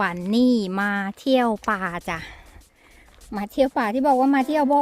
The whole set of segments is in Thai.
วันนี้มาเที่ยวป่าจ้ะ มาเที่ยวป่าที่บอกว่ามาเที่ยวบ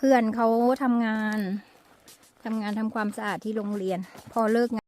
เพื่อนเขาทำงานทำงานทำความสะอาดที่โรงเรียน พอเลิกงาน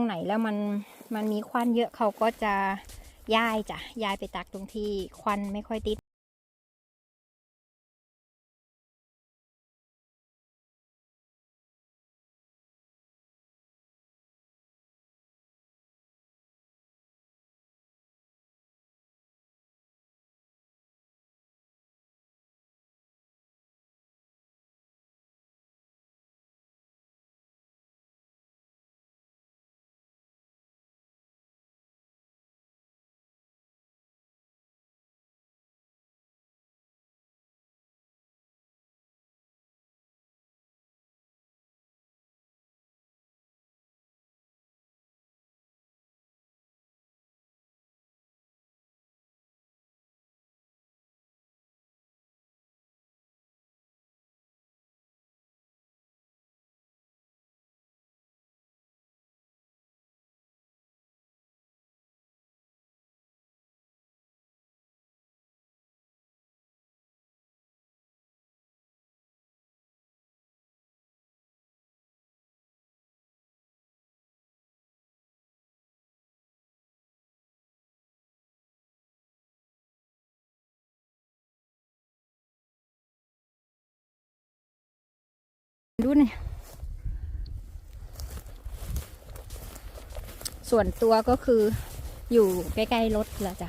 รงไหนแล้วมันมันมีควันเยอะเขาก็จะย้ายจ้ะย้ายไปตักตรงที่ควันไม่ค่อยติด ดูนี่ส่วนตัวก็คืออยู่ใกล้ ๆ รถแหละจ้ะ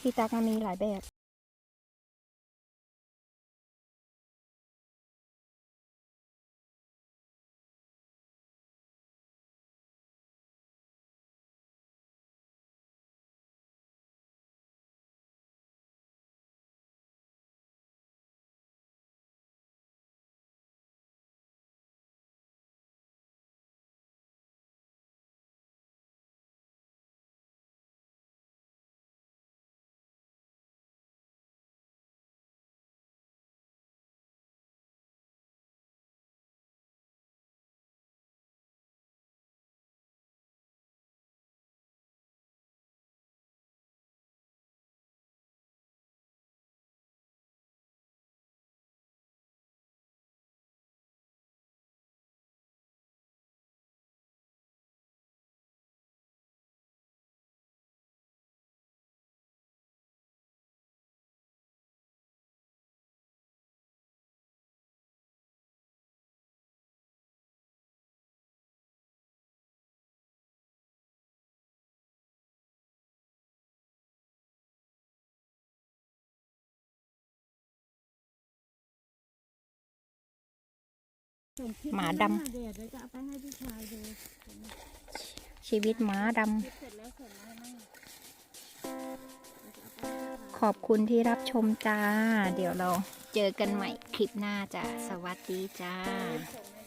ที่ตักมันมีหลายแบบ หมาดำ เดี๋ยวจะเอาไปให้พี่ชายดูชีวิตหมาดเสร็จแล้วเสร็จแล้วมั่งำขอบคุณที่รับชมจ้า เดี๋ยวเราเจอกันใหม่คลิปหน้าจ้าสวัสดีจ้า ส่ง